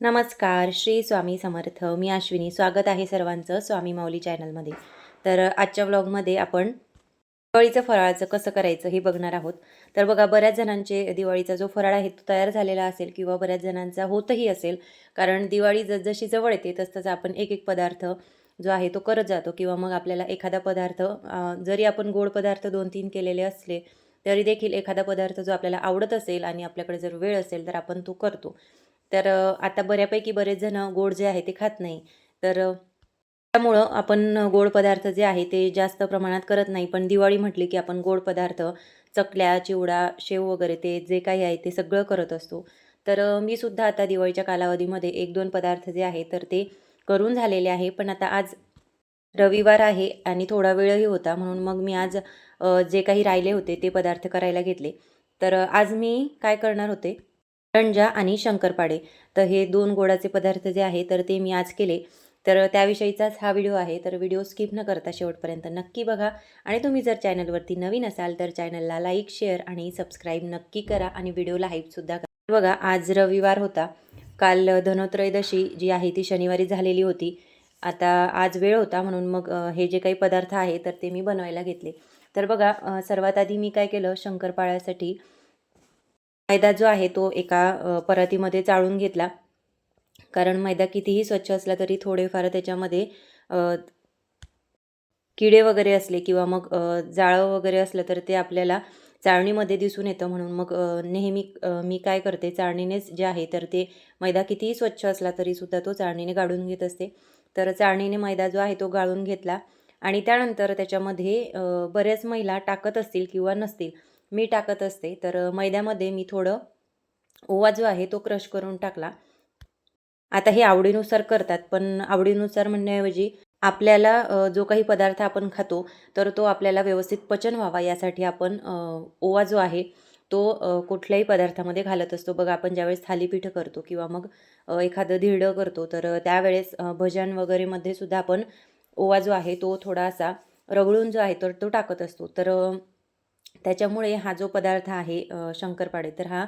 नमस्कार श्री स्वामी समर्थ. मी अश्विनी. स्वागत आहे सर्वांचं स्वामी माऊली चॅनलमध्ये. तर आजच्या व्लॉगमध्ये आपण दिवाळीचं फराळाचं कसं करायचं हे बघणार आहोत. तर बघा बऱ्याच जणांचे दिवाळीचा जो फराळ आहे तो तयार झालेला असेल किंवा बऱ्याच जणांचा होतही असेल. कारण दिवाळी जसजशी जवळ येते तसतसं आपण एक एक पदार्थ जो आहे तो करत जातो किंवा मग आपल्याला एखादा पदार्थ जरी आपण गोड पदार्थ दोन तीन केलेले असले तरी देखील एखादा पदार्थ जो आपल्याला आवडत असेल आणि आपल्याकडे जर वेळ असेल तर आपण तो करतो. तर आता बऱ्यापैकी बरेच जण गोड जे आहे ते खात नाही. तर त्यामुळं आपण गोड पदार्थ जे आहे ते जास्त प्रमाणात करत नाही. पण दिवाळी म्हटली की आपण गोड पदार्थ चकल्या चिवडा शेव वगैरे ते जे काही आहे ते सगळं करत असतो. तर मी सुद्धा आता दिवाळीच्या कालावधीमध्ये एक दोन पदार्थ जे आहे तर ते करून झालेले आहे. पण आता आज रविवार आहे आणि थोडा वेळही होता म्हणून मग मी आज जे काही राहिले होते ते पदार्थ करायला घेतले. तर आज मी काय करणार होते? करंजा आणि शंकरपाडे. तर हे दोन गोडाचे पदार्थ जे आहे तर ते मी आज केले. तर त्याविषयीचाच हा व्हिडिओ आहे तर व्हिडिओ स्किप न करता शेवटपर्यंत नक्की बघा. आणि तुम्ही जर चॅनलवरती नवीन असाल तर चॅनलला लाईक शेअर आणि सबस्क्राईब नक्की करा आणि व्हिडिओला हाईपसुद्धा करा. बघा आज रविवार होता. काल धनोत्रयोदशी जी आहे ती शनिवारी झालेली होती. आता आज वेळ होता म्हणून मग हे जे काही पदार्थ आहे तर ते मी बनवायला घेतले. तर बघा सर्वात आधी मी काय केलं शंकरपाळ्यासाठी मैदा जो आहे तो एका परातीमध्ये चाळून घेतला. कारण मैदा कितीही स्वच्छ असला तरी थोडेफार त्याच्यामध्ये किडे वगैरे असले किंवा मग जाळं वगैरे असलं तर ते आपल्याला चाळणीमध्ये दिसून येतं. म्हणून मग नेहमी मी काय करते चाळणीनेच जे आहे तर ते मैदा कितीही स्वच्छ असला तरीसुद्धा तो चाळणीने गाळून घेत असते. तर चाळणीने मैदा जो आहे तो गाळून घेतला आणि त्यानंतर त्याच्यामध्ये बऱ्याच महिला टाकत असतील किंवा नसतील. मी टाकत असते. तर मैद्यामध्ये मी थोडं ओवा जो आहे तो क्रश करून टाकला. आता हे आवडीनुसार करतात पण आवडीनुसार म्हणण्याऐवजी आपल्याला जो काही पदार्थ आपण खातो तर तो आपल्याला व्यवस्थित पचन व्हावा यासाठी आपण ओवा जो आहे तो कुठल्याही पदार्थामध्ये घालत असतो. बघा आपण ज्यावेळेस थालीपीठ करतो किंवा मग एखादं धिरडं करतो तर त्यावेळेस भजन वगैरेमध्ये सुद्धा आपण ओवा जो आहे तो थोडासा रगळून जो आहे तर तो टाकत असतो. तर त्याच्यामुळे हा जो पदार्थ आहे शंकरपाळे तर हा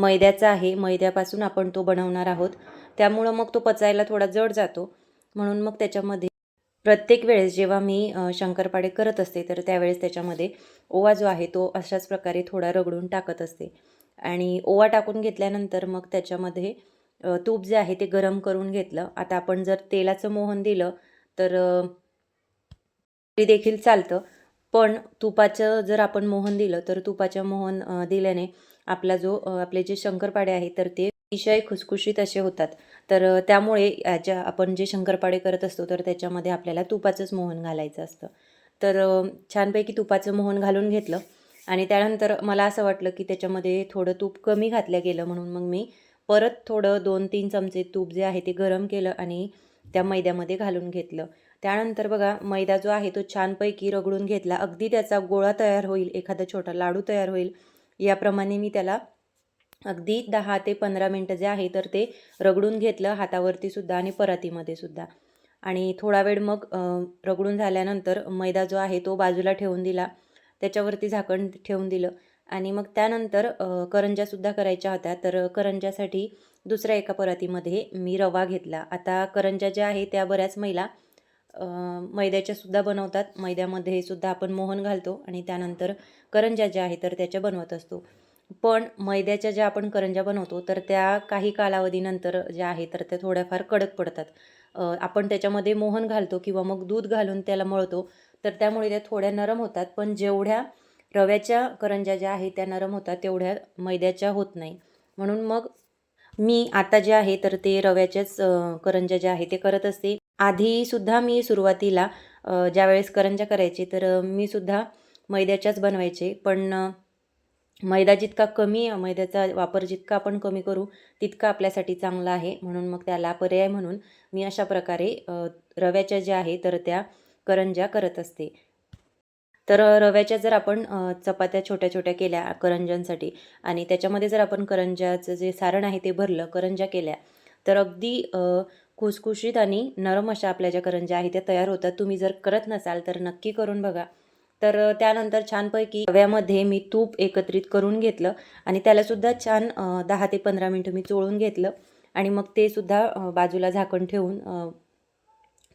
मैद्याचा आहे. मैद्यापासून आपण तो बनवणार आहोत. त्यामुळं मग तो पचायला थोडा जड जातो. म्हणून मग त्याच्यामध्ये प्रत्येक वेळेस जेव्हा मी शंकरपाळे करत असते तर त्यावेळेस त्याच्यामध्ये ओवा जो आहे तो अशाच प्रकारे थोडा रगडून टाकत असते. आणि ओवा टाकून घेतल्यानंतर मग त्याच्यामध्ये तूप जे आहे ते गरम करून घेतलं. आता आपण जर तेलाचं मोहन दिलं तर तरी देखील चालतं. पण तुपाचं जर आपण मोहन दिलं तर तुपाच्या मोहन दिल्याने आपला जो आपले जे शंकरपाळे आहे तर ते अतिशय खुसखुशीत असे होतात. तर त्यामुळे याच्या आपण जे शंकरपाडे करत असतो तर त्याच्यामध्ये आपल्याला तुपाचंच मोहन घालायचं असतं. तर छानपैकी तुपाचं मोहन घालून घेतलं आणि त्यानंतर मला असं वाटलं की त्याच्यामध्ये थोडं तूप कमी घातलं गेलं म्हणून मग मी परत थोडं दोन तीन चमचे तूप जे आहे ते गरम केलं आणि त्या मैद्यामध्ये घालून घेतलं. त्यानंतर बघा मैदा जो आहे तो छानपैकी रगडून घेतला. अगदी त्याचा गोळा तयार होईल एखादा छोटा लाडू तयार होईल. याप्रमाणे मी त्याला अगदी दहा ते पंधरा मिनटं जे आहे तर ते रगडून घेतलं हातावरती सुद्धा आणि परातीमध्ये सुद्धा. आणि थोडा वेळ मग रगडून झाल्यानंतर मैदा जो आहे तो बाजूला ठेवून दिला. त्याच्यावरती झाकण ठेवून दिलं. आणि मग त्यानंतर करंजासुद्धा करंज्यासुद्धा करायच्या होत्या. तर करंज्यासाठी दुसऱ्या एका परातीमध्ये मी रवा घेतला. आता करंज्या ज्या आहे त्या बऱ्याच महिला मैद्याच्या सुद्धा बनवतात. मैद्यामध्ये सुद्धा आपण मोहन घालतो आणि त्यानंतर करंज्या ज्या आहे तर त्याच्या बनवत असतो. पण मैद्याच्या ज्या आपण करंज्या बनवतो तर त्या काही कालावधीनंतर ज्या आहे तर त्या थोड्याफार कडक पडतात. आपण त्याच्यामध्ये मोहन घालतो किंवा मग दूध घालून त्याला मळतो तर त्यामुळे त्या थोड्या नरम होतात. पण जेवढ्या रव्याच्या करंज्या ज्या आहेत त्या नरम होतात तेवढ्या मैद्याच्या होत नाही. म्हणून मग मी आता जे आहे तर ते रव्याच्याच करंजा करंज्या ज्या आहे ते करत असते. आधीसुद्धा मी सुरुवातीला ज्यावेळेस करंज्या करायचे तर मीसुद्धा मी सुद्धा मैद्याच्याच बनवायचे. पण मैदा जितका कमी मैद्याचा वापर जितका आपण कमी करू तितका आपल्यासाठी चांगला आहे. म्हणून मग त्याला पर्याय म्हणून मी अशा प्रकारे रव्याच्या ज्या आहे तर त्या करंज्या करत असते. तर रव्याच्या जर आपण चपात्या छोट्या छोट्या केल्या करंज्यांसाठी आणि त्याच्यामध्ये जर आपण करंज्याचं जे सारण आहे ते भरलं करंज्या केल्या तर अगदी खुसखुशीत आणि नरम अशा आपल्या ज्या करंज्या आहेत त्या तयार होतात. तुम्ही जर करत नसाल तर नक्की करून बघा. तर त्यानंतर छानपैकी रव्यामध्ये मी तूप एकत्रित करून घेतलं आणि त्यालासुद्धा छान दहा ते पंधरा मिनटं मी चोळून घेतलं आणि मग ते सुद्धा बाजूला झाकण ठेवून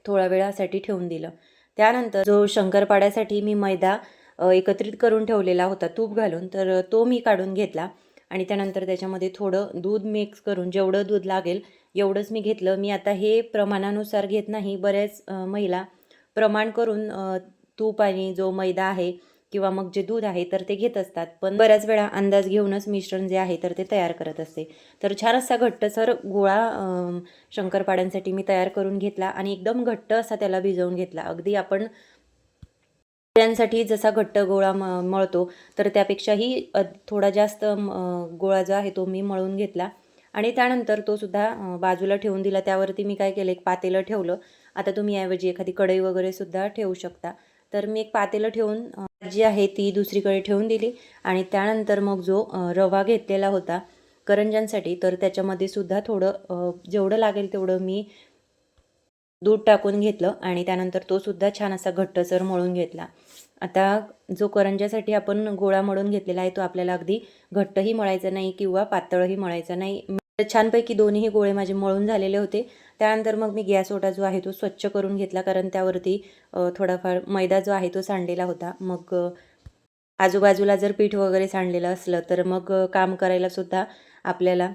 थोड्या वेळासाठी ठेवून दिलं. त्यानंतर जो शंकरपाड्यासाठी मी मैदा एकत्रित करून ठेवलेला होता तूप घालून तर तो मी काढून घेतला आणि त्यानंतर त्याच्यामध्ये थोडं दूध मिक्स करून जेवढं दूध लागेल एवढंच मी घेतलं. मी आता हे प्रमाणानुसार घेत नाही. बऱ्याच महिला प्रमाण करून तूप आणि जो मैदा आहे किंवा मग जे दूध आहे तर ते घेत असतात. पण बऱ्याच वेळा अंदाज घेऊनच मिश्रण जे आहे तर ते तयार करत असते. तर छान असा घट्टसर गोळा शंकरपाड्यांसाठी मी तयार करून घेतला आणि एकदम घट्ट असा त्याला भिजवून घेतला. अगदी आपण त्यांसाठी जसा घट्ट गोळा म मळतो तर त्यापेक्षाही थोडा जास्त म, गोळा जो आहे तो मी मळून घेतला. आणि त्यानंतर तो सुद्धा बाजूला ठेवून दिला. त्यावरती मी काय केलं एक पातेलं ठेवलं. आता तुम्ही ऐवजी एखादी कढई वगैरे सुद्धा ठेवू शकता. तर मी एक पातेलं ठेवून जी आहे ती दुसरीकडे ठेवून दिली. आणि त्यानंतर मग जो रवा घेतलेला होता करंज्यांसाठी तर त्याच्यामध्ये सुद्धा थोडं जेवढं लागेल तेवढं मी दूध टाकून घेतलं. आणि त्यानंतर तो सुद्धा छान असा घट्टसर मळून घेतला. आता जो करंज्यासाठी आपण गोळा मळून घेतलेला आहे तो आपल्याला अगदी घट्टही मळायचा नाही किंवा पातळही मळायचा नाही. छानपैकी दोन्ही गोळे माझे मळून झालेले होते. त्यानंतर मग मी गॅस ओटा जो आहे तो स्वच्छ करून घेतला कारण त्यावरती थोडाफार मैदा जो आहे तो सांडलेला होता. मग आजूबाजूला जर पीठ वगैरे सांडलेलं असलं तर मग काम करायला सुद्धा आपल्याला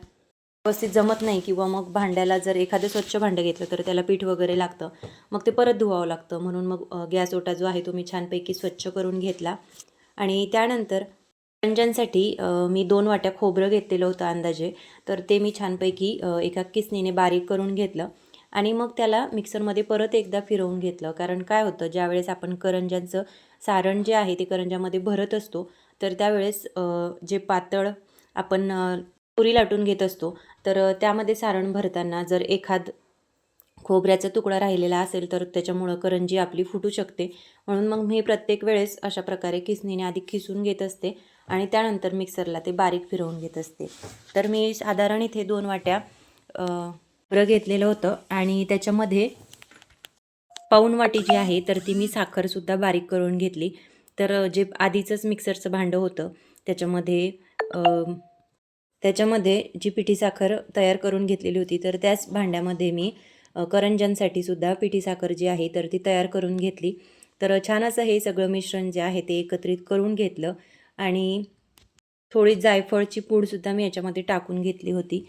व्यवस्थित जमत नाही किंवा मग भांड्याला जर एखादं स्वच्छ भांडं घेतलं तर त्याला पीठ वगैरे लागतं. मग ते परत धुवावं लागतं. म्हणून मग गॅस ओटा जो आहे तो मी छानपैकी स्वच्छ करून घेतला. आणि त्यानंतर रंजनसाठी मी दोन वाट्या खोबरं घेतलेलं होतं अंदाजे. तर ते मी छानपैकी एका किसनीने बारीक करून घेतलं आणि मग त्याला मिक्सरमध्ये परत एकदा फिरवून घेतलं. कारण काय होतं ज्यावेळेस आपण करंज्यांचं सारण जे आहे ते करंज्यामध्ये भरत असतो तर त्यावेळेस जे पातळ आपण पुरी लाटून घेत असतो तर त्यामध्ये सारण भरताना जर एखाद खोबऱ्याचा तुकडा राहिलेला असेल तर त्याच्यामुळं करंजी आपली फुटू शकते. म्हणून मग मी प्रत्येक वेळेस अशा प्रकारे किसनीने आधी खिसून घेत असते. आणि त्यानंतर मिक्सरला ते बारीक फिरवून घेत असते. तर मी साधारण इथे दोन वाट्या अ, खोबरं घेतलेलं होतं आणि त्याच्यामध्ये पाऊण वाटी जी आहे तर ती मी साखरसुद्धा बारीक करून घेतली. तर जे आधीचंच मिक्सरचं भांडं होतं त्याच्यामध्ये त्याच्यामध्ये जी पिठी साखर तयार करून घेतलेली होती तर त्याच भांड्यामध्ये मी अ, करंज्यांसाठी सुद्धा पिठी साखर जी आहे तर ती तयार करून घेतली. तर छान असं हे सगळं मिश्रण जे आहे ते एकत्रित करून घेतलं. आणि थोडी जायफळची पूडसुद्धा मी याच्यामध्ये टाकून घेतली होती.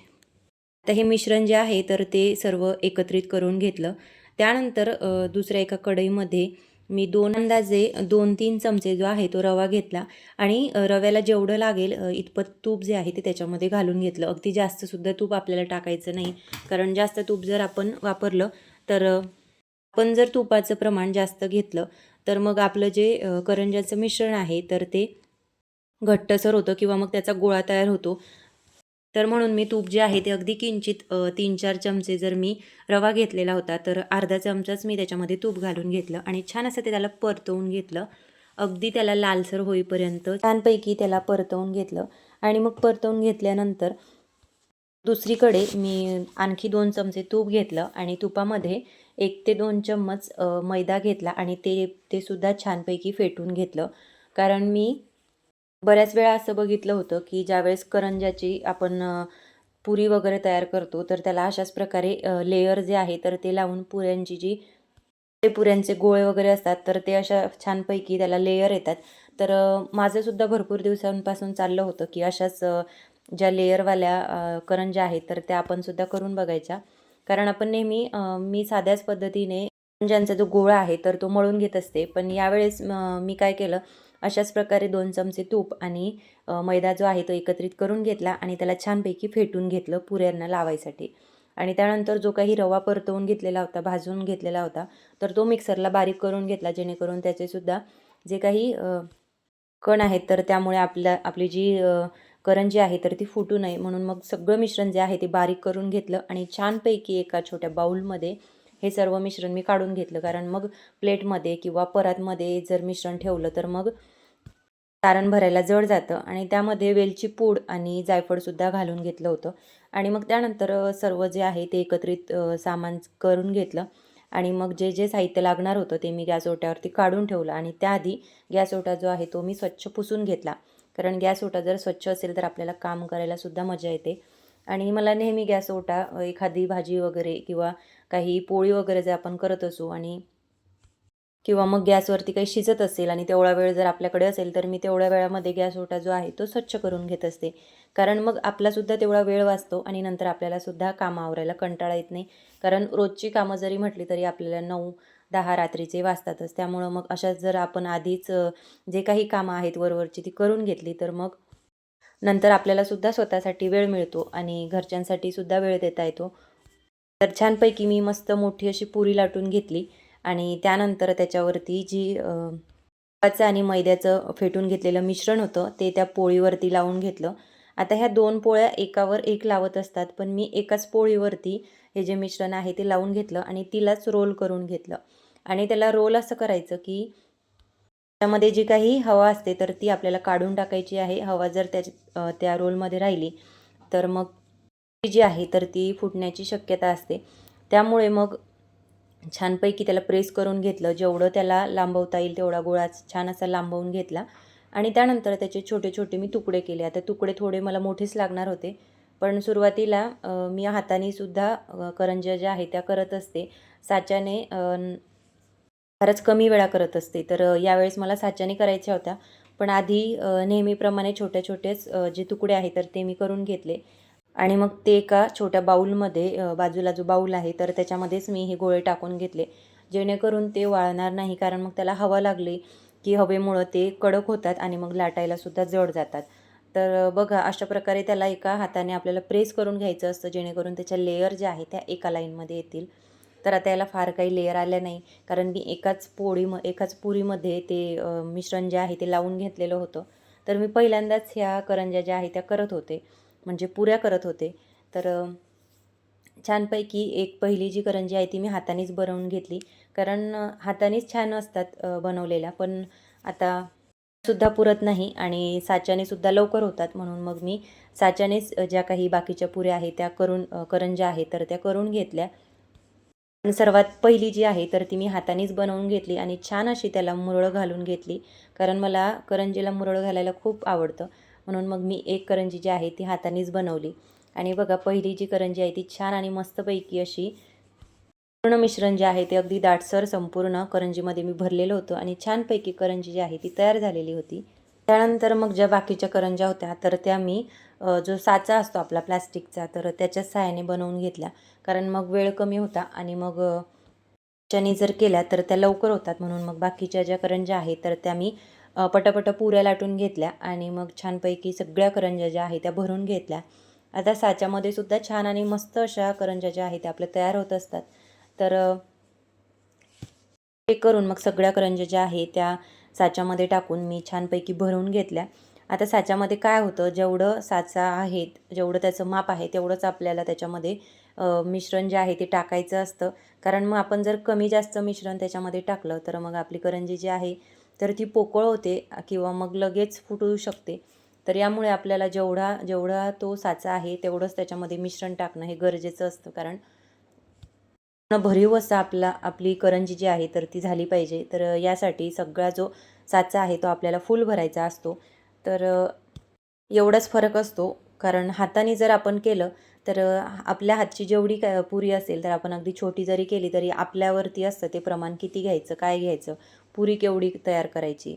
आता हे मिश्रण जे आहे तर ते सर्व एकत्रित करून घेतलं. त्यानंतर दुसऱ्या एका कढईमध्ये मी दोन अंदाजे दोन तीन चमचे जो आहे तो रवा घेतला. आणि रव्याला जेवढं लागेल इतपत तूप जे आहे ते त्याच्यामध्ये घालून घेतलं. अगदी जास्तसुद्धा तूप आपल्याला टाकायचं नाही. कारण जास्त तूप जर आपण वापरलं तर आपण जर तुपाचं प्रमाण जास्त घेतलं तर मग आपलं जे करंजाचं करंज्याचं मिश्रण आहे तर ते घट्टसर होतं किंवा मग त्याचा गोळा तयार होतो. तर म्हणून मी तूप जे आहे ते अगदी किंचित तीन चार चमचे जर मी रवा घेतलेला होता तर अर्धा चमचाच मी त्याच्यामध्ये तूप घालून घेतलं आणि छान असं ते त्याला परतवून घेतलं. अगदी त्याला लालसर होईपर्यंत छानपैकी त्याला परतवून घेतलं आणि मग परतवून घेतल्यानंतर दुसरीकडे मी आणखी दोन चमचे तूप घेतलं आणि तुपामध्ये एक ते दोन चम्मच मैदा घेतला आणि ते ते सुद्धा छानपैकी फेटून घेतलं. कारण मी बऱ्याच वेळा असं बघितलं होतं की ज्यावेळेस करंज्याची आपण पुरी वगैरे तयार करतो तर त्याला अशाच प्रकारे लेयर जे आहे तर ते लावून पुऱ्यांची जी ते पुऱ्यांचे गोळे वगैरे असतात तर ते अशा छानपैकी त्याला लेयर येतात. तर माझंसुद्धा भरपूर दिवसांपासून चाललं होतं की अशाच ज्या लेयरवाल्या करंज्या आहेत तर त्या आपण सुद्धा करून बघायच्या. कारण आपण नेहमी मी साध्याच पद्धतीने ज्यांचा जो गोळा आहे तर तो मळून घेत असते. पण यावेळेस मी काय केलं अशाच प्रकारे दोन चमचे तूप आणि मैदा जो आहे तो एकत्रित करून घेतला आणि त्याला छानपैकी फेटून घेतलं पुऱ्यांना लावायसाठी. आणि त्यानंतर जो काही रवा परतवून घेतलेला होता भाजून घेतलेला होता तर तो मिक्सरला बारीक करून घेतला जेणेकरून त्याचेसुद्धा जे काही कण आहेत तर त्यामुळे आपल्या आपली जी करण करंजी आहे तर ती फुटू नये. म्हणून मग सगळं मिश्रण जे आहे ते बारीक करून घेतलं आणि छानपैकी एका छोट्या बाऊलमध्ये हे सर्व मिश्रण मी काढून घेतलं. कारण मग प्लेटमध्ये किंवा परातमध्ये जर मिश्रण ठेवलं तर मग सारण भरायला जड जातं. आणि त्यामध्ये वेलची पूड आणि जायफळसुद्धा घालून घेतलं होतं. आणि मग त्यानंतर सर्व जे आहे ते एकत्रित सामान करून घेतलं. आणि मग जे जे साहित्य लागणार होतं ते मी गॅस ओट्यावरती काढून ठेवलं. आणि त्याआधी गॅस ओटा जो आहे तो मी स्वच्छ पुसून घेतला. कारण गॅस ओटा जर स्वच्छ असेल तर आपल्याला काम करायलासुद्धा मजा येते. आणि मला नेहमी गॅस ओटा एखादी भाजी वगैरे किंवा काही पोळी वगैरे जर आपण करत असू आणि किंवा मग गॅसवरती काही शिजत असेल आणि तेवढा वेळ जर आपल्याकडे असेल तर मी तेवढ्या वेळामध्ये गॅस ओटा जो आहे तो स्वच्छ करून घेत असते. कारण मग आपलासुद्धा तेवढा वेळ वाचतो आणि नंतर आपल्यालासुद्धा कामं आवरायला कंटाळा येत नाही. कारण रोजची कामं जरी म्हटली तरी आपल्याला नऊ दहा रात्रीचे वाजतातच त्यामुळं मग अशाच जर आपण आधीच जे काही कामं आहेत वरवरची ती करून घेतली तर मग नंतर आपल्यालासुद्धा स्वतःसाठी वेळ मिळतो आणि घरच्यांसाठी सुद्धा वेळ देता येतो. तर छानपैकी मी मस्त मोठी अशी पुरी लाटून घेतली आणि त्यानंतर त्याच्यावरती जी गव्हाचं आणि मैद्याचं फेटून घेतलेलं मिश्रण होतं ते त्या पोळीवरती लावून घेतलं. आता ह्या दोन पोळ्या एकावर एक लावत असतात पण मी एकाच पोळीवरती हे जे मिश्रण आहे ते लावून घेतलं आणि तिलाच रोल करून घेतलं. आणि त्याला रोल असं करायचं की त्यामध्ये जी काही हवा असते तर ती आपल्याला काढून टाकायची आहे. हवा जर त्या त्या रोलमध्ये राहिली तर मग जी आहे तर ती फुटण्याची शक्यता असते. त्यामुळे मग छानपैकी त्याला प्रेस करून घेतलं. जेवढं त्याला लांबवता येईल तेवढा गोळा छान असा लांबवून घेतला. आणि त्यानंतर त्याचे छोटे छोटे मी तुकडे केले. आता तुकडे थोडे मला मोठेच लागणार होते. पण सुरुवातीला मी हाताने सुद्धा करंज्या ज्या आहेत त्या करत असते. साच्याने फारच कमी वेळा करत असते. तर यावेळेस मला साच्याने करायच्या होत्या. पण आधी नेहमीप्रमाणे छोट्या छोटेच जे तुकडे आहेत तर ते मी करून घेतले. आणि मग ते एका छोट्या बाऊलमध्ये बाजूला जो बाऊल आहे तर त्याच्यामध्येच मी हे गोळे टाकून घेतले. जेणेकरून ते वाळणार नाही कारण मग त्याला हवा लागली की हवेमुळं ते कडक होतात आणि मग लाटायलासुद्धा जड जातात. तर बघा अशा प्रकारे त्याला एका हाताने आपल्याला प्रेस करून घ्यायचं असतं जेणेकरून त्याच्या लेयर ज्या आहेत त्या एका लाईनमध्ये येतील. तर आता याला फार काही लेयर आल्या नाही कारण मी एकाच पोळी म एकाच पुरीमध्ये ते मिश्रण जे आहे ते लावून घेतलेलं होतं. तर मी पहिल्यांदाच ह्या करंज्या ज्या आहेत त्या करत होते. म्हणजे पुऱ्या करत होते. तर छानपैकी एक पहिली जी करंजी आहे ती मी हातानेच बनवून घेतली. कारण हातानेच छान असतात बनवलेल्या. पण आता सुद्धा पुरत नाही आणि साच्याने सुद्धा लवकर होतात. म्हणून मग मी साच्यानेच ज्या काही बाकीच्या पुऱ्या आहेत त्या करून करंज्या आहेत तर त्या करून घेतल्या. सर्वात पहिली जी आहे तर ती मी हातानेच बनवून घेतली आणि छान अशी त्याला मुरळं घालून घेतली. कारण मला करंजीला मुरळ घालायला खूप आवडतं. म्हणून मग मी एक करंजी जी आहे ती हातानेच बनवली. आणि बघा पहिली जी करंजी आहे ती छान आणि मस्तपैकी अशी पूर्ण मिश्रण जे आहे ते अगदी दाटसर संपूर्ण करंजीमध्ये मी भरलेलं होतं आणि छानपैकी करंजी जी आहे ती तयार झालेली होती. त्यानंतर मग ज्या बाकीच्या करंज्या होत्या तर त्या मी जो साचा असतो आपला प्लास्टिकचा तर त्याच्या सहाय्याने बनवून घेतल्या. कारण मग वेळ कमी होता आणि मग अ, जर केल्या तर त्या लवकर होतात म्हणून मग बाकीच्या ज्या करंज्या आहेत तर त्या मी पटापट पुऱ्या लाटून घेतल्या आणि मग छानपैकी सगळ्या करंज्या ज्या आहेत त्या भरून घेतल्या. आता साच्यामध्ये सुद्धा छान आणि मस्त अशा करंज्या ज्या आहेत त्या आपल्या तयार होत असतात. तर हे करून मग सगळ्या करंज्या ज्या आहेत त्या साच्यामध्ये टाकून मी छानपैकी भरून घेतल्या. आता साच्यामध्ये काय होतं? जेवढं साचा आहेत जेवढं त्याचं माप आहे तेवढंच आपल्याला त्याच्यामध्ये मिश्रण जे आहे ते टाकायचं असतं. कारण मग आपण जर कमी जास्त मिश्रण त्याच्यामध्ये टाकलं तर मग आपली करंजी जी आहे तर ती पोकळ होते किंवा मग लगेच फुटू शकते. तर यामुळे आपल्याला जेवढा जेवढा तो साचा आहे तेवढंच त्याच्यामध्ये मिश्रण टाकणं हे गरजेचं असतं. कारण पूर्ण भरीव असं आपला आपली करंजी जी आहे तर ती झाली पाहिजे. तर यासाठी सगळा जो साचा आहे तो आपल्याला फुल भरायचा असतो. तर एवढाच फरक असतो. कारण हाताने जर आपण केलं तर आपल्या हातची जेवढी काय पुरी असेल तर आपण अगदी छोटी जरी केली तरी आपल्यावरती असतं ते प्रमाण किती घ्यायचं काय घ्यायचं. पुरी केवढी तयार करायची?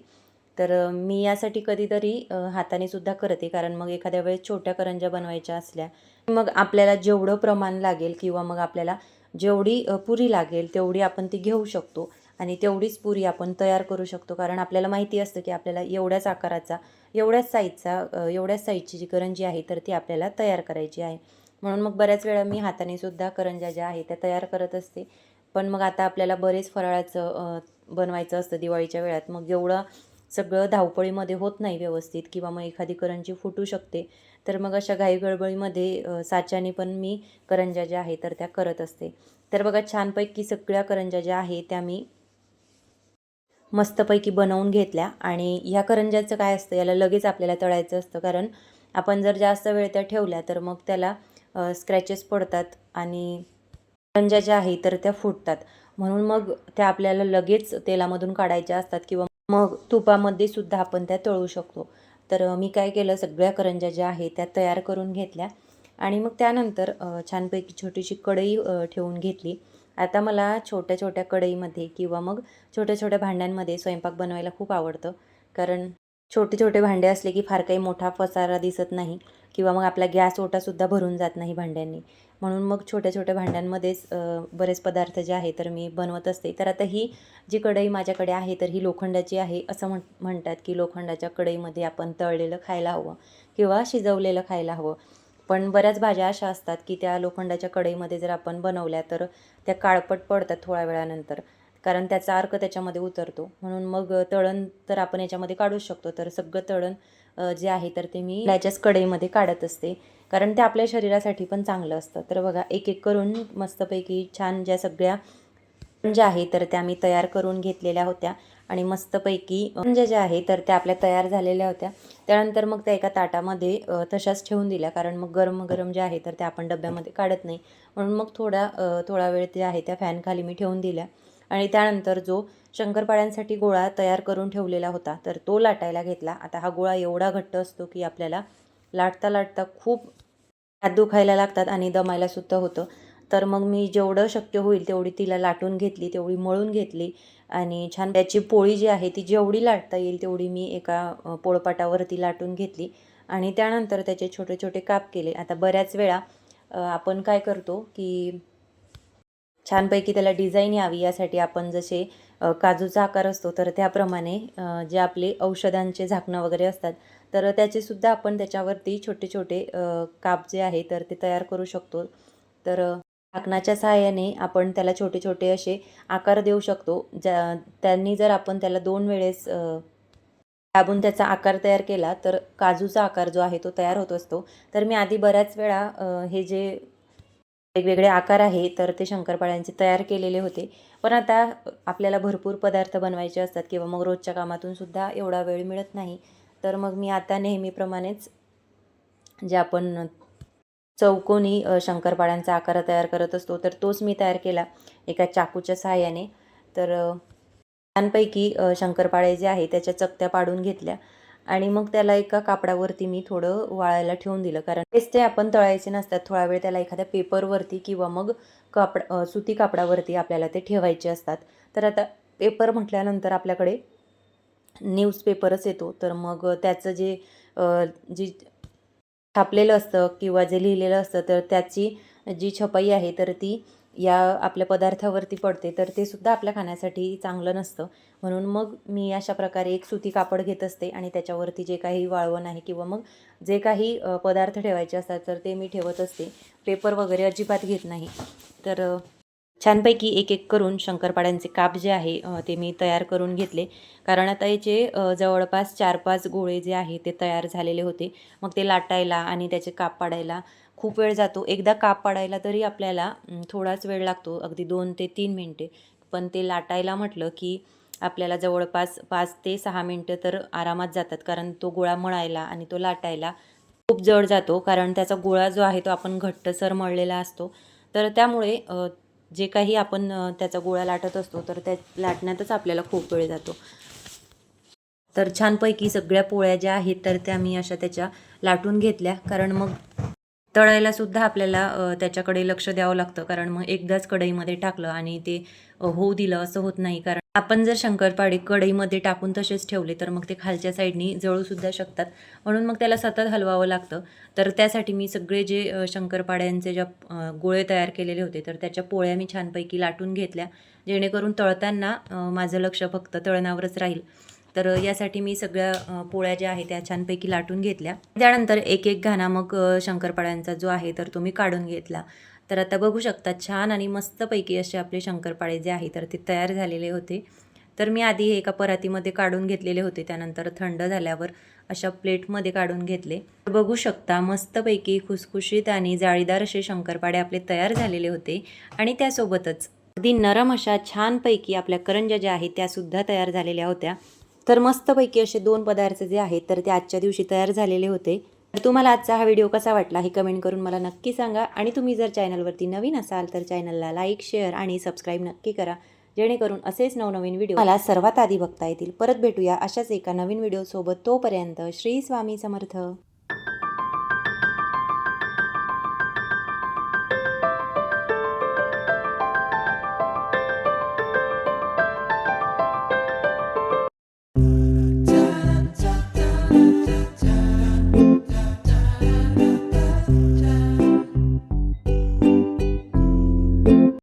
तर मी यासाठी कधीतरी हाताने सुद्धा करते. कारण मग एखाद्या वेळेस छोट्या करंज्या बनवायच्या असल्या मग आपल्याला जेवढं प्रमाण लागेल किंवा मग आपल्याला जेवढी पुरी लागेल तेवढी आपण ती घेऊ शकतो. आणि तेवढीच पुरी आपण तयार करू शकतो. कारण आपल्याला माहिती असतं की आपल्याला एवढ्याच आकाराचा एवढ्याच साईजचा एवढ्याच साईजची जी करंजी आहे तर ती आपल्याला तयार करायची आहे. म्हणून मग बऱ्याच वेळा मी हाताने सुद्धा करंज्या ज्या आहेत त्या तयार करत असते. पण मग आता आपल्याला बरेच फराळाचं बनवायचं असतं दिवाळीच्या वेळात मग एवढं सगळं धावपळीमध्ये होत नाही व्यवस्थित किंवा मग एखादी करंजी फुटू शकते. तर मग अशा घाई गडबडीमध्ये साच्याने पण मी करंज्या ज्या आहेत तर त्या करत असते. तर बघा छानपैकी सगळ्या करंज्या ज्या आहेत त्या मी मस्तपैकी बनवून घेतल्या. आणि ह्या करंज्याचं काय असतं याला लगेच आपल्याला तळायचं असतं. कारण आपण जर जास्त वेळ त्या ठेवल्या तर मग त्याला स्क्रॅचेस पडतात आणि करंज्या ज्या आहेत तर त्या फुटतात. म्हणून मग त्या आपल्याला लगेच तेलामधून काढायच्या असतात किंवा मग तुपामध्ये सुद्धा आपण त्या तळू शकतो. तर मी काय केलं सगळ्या करंज्या ज्या आहेत त्या तयार करून घेतल्या आणि मग त्यानंतर छानपैकी छोटीशी कढई ठेवून घेतली. आता मला छोट्या छोट्या कढईमध्ये किंवा मग छोट्या छोट्या भांड्यांमध्ये स्वयंपाक बनवायला खूप आवडतं. कारण छोटे छोटे भांडे असले की फार काही मोठा पसारा दिसत नाही किंवा मग आपला गॅस ओटासुद्धा भरून जात नाही भांड्यांनी. म्हणून मग छोट्या छोट्या भांड्यांमध्येच बरेच पदार्थ जे आहे तर मी बनवत असते. तर आता ही जी कढई माझ्याकडे आहे तर ही लोखंडाची आहे असं म्हण म्हणतात की लोखंडाच्या कढईमध्ये आपण तळलेलं खायला हवं किंवा शिजवलेलं खायला हवं. पण बऱ्याच भाज्या अशा असतात की त्या लोखंडाच्या कढईमध्ये जर आपण बनवल्या तर त्या काळपट पडतात थोड्या वेळानंतर. कारण त्याचा अर्क त्याच्यामध्ये उतरतो. म्हणून मग तळण तर आपण याच्यामध्ये काढू शकतो. तर सगळं तळण जे आहे तर ते मी त्याच्याच कढईमध्ये काढत असते. कारण ते आपल्या शरीरासाठी पण चांगलं असतं. तर बघा एक एक करून मस्तपैकी छान ज्या सगळ्या ज्या आहे तर त्या मी तयार करून घेतलेल्या होत्या. आणि मस्तपैकी म्हणजे ज्या आहे तर त्या आपल्या तयार झालेल्या होत्या. त्यानंतर मग त्या एका ताटामध्ये तशाच ठेवून दिल्या. कारण मग गरम गरम ज्या आहे तर त्या आपण डब्यामध्ये काढत नाही. म्हणून मग थोडा थोडा वेळ जे आहे त्या फॅनखाली मी ठेवून दिल्या. आणि त्यानंतर जो शंकरपाळ्यांसाठी गोळा तयार करून ठेवलेला होता तर तो लाटायला घेतला. आता हा गोळा एवढा घट्ट असतो की आपल्याला लाटता लाटता खूप हात दुखायला लागतात आणि दमायला सुद्धा होतं. तर मग मी जेवढं शक्य होईल तेवढी तिला लाटून घेतली तेवढी मळून घेतली आणि छान त्याची पोळी जी आहे ती जेवढी लाटता येईल तेवढी मी एका पोळपाटावरती लाटून घेतली आणि त्यानंतर त्याचे छोटे छोटे काप केले. आता बऱ्याच वेळा आपण काय करतो की छानपैकी त्याला डिझाईन यावी यासाठी आपण जसे काजूचा आकार असतो तर त्याप्रमाणे जे आपले औषधांचे झाकणं वगैरे असतात तर त्याचे सुद्धा आपण त्याच्यावरती छोटे छोटे काप जे आहे तर ते तयार करू शकतो. तर झाकणाच्या सहाय्याने आपण त्याला छोटे छोटे असे आकार देऊ शकतो. ज्या त्यांनी जर आपण त्याला दोन वेळेस दाबून त्याचा आकार तयार केला तर काजूचा आकार जो आहे तो तयार होत असतो. तर मी आधी बऱ्याच वेळा हे जे वेगवेगळे आकार आहे तर ते शंकरपाळ्यांचे तयार केलेले होते. पण आता आपल्याला भरपूर पदार्थ बनवायचे असतात किंवा मग रोजच्या कामातून सुद्धा एवढा वेळ मिळत नाही. तर मग मी आता नेहमीप्रमाणेच जे आपण चौकोनी शंकरपाळ्यांचा आकार तयार करत असतो तर तोच मी तयार केला एका चाकूच्या सहाय्याने. तर छानपैकी शंकरपाळे जे आहे त्याच्या चकत्या पाडून घेतल्या. आणि मग त्याला एका कापडावरती मी थोडं वाळायला ठेवून दिलं. कारण तेच ते आपण तळायचे नसतात थोडा वेळ त्याला एखाद्या पेपरवरती किंवा मग कापड सुती कापडावरती आपल्याला ते ठेवायचे असतात. तर आता पेपर म्हटल्यानंतर आपल्याकडे न्यूजपेपरच येतो. तर मग त्याचं जे जी छापलेलं असतं किंवा जे लिहिलेलं असतं तर त्याची जी छपाई आहे तर ती या आपल्या पदार्थावरती पडते तर ते सुद्धा आपल्या खाण्यासाठी चांगलं नसतं. म्हणून मग मी अशा प्रकारे एक सुती कापड घेत असते आणि त्याच्यावरती जे काही वाळवण आहे किंवा मग जे काही पदार्थ ठेवायचे असतात तर ते मी ठेवत असते. पेपर वगैरे अजिबात घेत नाही. तर छानपैकी एक एक करून शंकरपाड्यांचे काप जे आहे ते मी तयार करून घेतले. कारण आता याचे जवळपास चार पाच गोळे जे आहे ते तयार झालेले होते. मग ते लाटायला आणि त्याचे काप पाडायला खूप वेळ जातो. एकदा काप पाडायला तरी आपल्याला थोडाच वेळ लागतो. अगदी दोन ते तीन मिनटे. पण ते लाटायला म्हटलं की आपल्याला जवळपास पाच ते सहा मिनटं तर आरामात जातात. कारण तो गोळा मळायला आणि तो लाटायला खूप जड जातो. कारण त्याचा गोळा जो आहे तो आपण घट्टसर मळलेला असतो. तर त्यामुळे जे काही आपण त्याचा गोळा लाटत असतो तर त्या लाटण्यातच आपल्याला खूप वेळ जातो. तर छानपैकी सगळ्या पोळ्या ज्या आहेत तर त्या मी अशा त्याच्या लाटून घेतल्या. कारण मग तळायला सुद्धा आपल्याला त्याच्याकडे लक्ष द्यावं लागतं. कारण मग एकदाच कढईमध्ये टाकलं आणि ते होऊ दिलं असं होत नाही. कारण आपण जर शंकरपाळे कढईमध्ये टाकून तसेच ठेवले तर मग ते खालच्या साईडनी जळूसुद्धा शकतात. म्हणून मग त्याला सतत हलवावं लागतं. तर त्यासाठी मी सगळे जे शंकरपाड्यांचे ज्या गोळे तयार केलेले होते तर त्याच्या पोळ्या मी छानपैकी लाटून घेतल्या. जेणेकरून तळताना माझं लक्ष फक्त तळणावरच राहील. तर यासाठी मी सगळ्या पोळ्या ज्या आहेत त्या छानपैकी लाटून घेतल्या. त्यानंतर एक एक घाणा मग शंकरपाळ्यांचा जो आहे तर तो मी काढून घेतला. तर आता बघू शकता छान आणि मस्तपैकी असे आपले शंकरपाळे जे आहे तर ते तयार झालेले होते. तर मी आधी हे एका परातीमध्ये काढून घेतलेले होते त्यानंतर थंड झाल्यावर अशा प्लेटमध्ये काढून घेतले. बघू शकता मस्तपैकी खुसखुशीत आणि जाळीदार असे शंकरपाळे आपले तयार झालेले होते आणि त्यासोबतच अगदी नरम अशा छानपैकी आपल्या करंज्या ज्या आहेत त्यासुद्धा तयार झालेल्या होत्या. तर मस्तपैकी असे दोन पदार्थ जे आहेत तर ते आजच्या दिवशी तयार झालेले होते. तर तुम्हाला आजचा हा व्हिडिओ कसा वाटला हे कमेंट करून मला नक्की सांगा. आणि तुम्ही जर चॅनलवरती नवीन असाल तर चॅनलला लाईक शेअर आणि सबस्क्राईब नक्की करा. जेणेकरून असेच नवनवीन व्हिडिओ मला सर्वात आधी बघता येतील. परत भेटूया अशाच एका नवीन व्हिडिओसोबत. तोपर्यंत श्री स्वामी समर्थ.